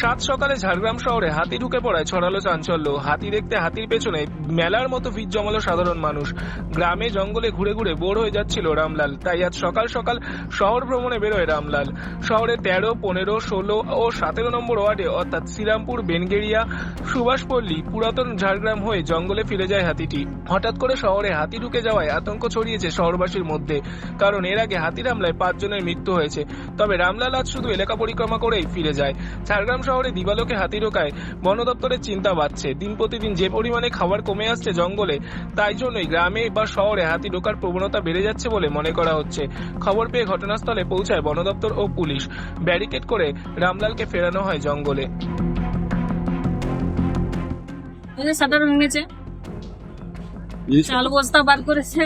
সাত সকালে ঝাড়গ্রাম শহরে হাতি ঢুকে পড়ায় ছড়ালো চাঞ্চল্য। হাতি দেখতে হাতির পেছনে মেলার মতো ভিড় জমালো সাধারণ মানুষ। গ্রামে জঙ্গলে ঘুরে ঘুরে বোর হয়ে যাচ্ছিল রামলাল। তাই আজ সকাল সকাল শহর ভ্রমণে বেরোয় রামলাল। শহরে তেরো, পনেরো, ষোলো ও সতেরো নম্বর ওয়ার্ডে, অর্থাৎ শ্রীরামপুর বেনগেরিয়া সুভাষপল্লী, পুরাতন ঝাড়গ্রাম হয়ে জঙ্গলে ফিরে যায় হাতিটি। হঠাৎ করে শহরে হাতি ঢুকে যাওয়ায় আতঙ্ক ছড়িয়েছে শহরবাসীর মধ্যে। কারণ এর আগে হাতি রামলায় পাঁচজনের মৃত্যু হয়েছে। তবে রামলাল আজ শুধু এলাকা পরিক্রমা করেই ফিরে যায়। ঝাড়গ্রাম শহরে দিবালোকে হাতি ঢোকায় বন দপ্তরের চিন্তা বাড়ছে। দিন প্রতিদিন যে পরিমাণে খাবার কমে আসছে জঙ্গলে তাই জন্যই গ্রামে বা শহরে হাতি ঢোকার প্রবণতা বেড়ে যাচ্ছে বলে মনে করা হচ্ছে। খবর পেয়ে ঘটনাস্থলে পৌঁছায় বন দপ্তর ও পুলিশ। ব্যারিকেড করে রামলালকে ফেরানো হয় জঙ্গলে। এই ভেঙেছে চাল বস্তা বার করেছে।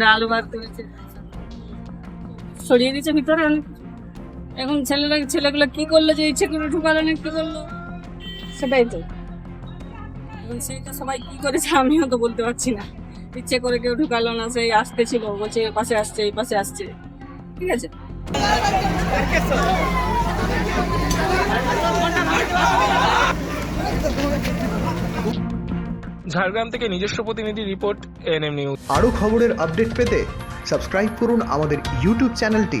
ডাল বার করেছে। সরিয়ে দিয়েছে ভিতরে অনেক। এখন ছেলেরা ছেলেগুলো কি করল যে ইচ্ছে করে ঢুকালো না কি করল? সেটাই তো। এখন সেইটা সবাই কি করেছে আমিও তো বলতে পারছি না। ইচ্ছে করে কেউ ঢুকালো না সেই আসতে ছিল বলছে এ পাশে আসছে এই পাশে আসছে। ঠিক আছে? ঝাড়গ্রাম থেকে নিজস্ব প্রতিনিধি রিপোর্ট এনএম নিউজ আরও খবরের আপডেট পেতে সাবস্ক্রাইব করুন আমাদের ইউটিউব চ্যানেলটি।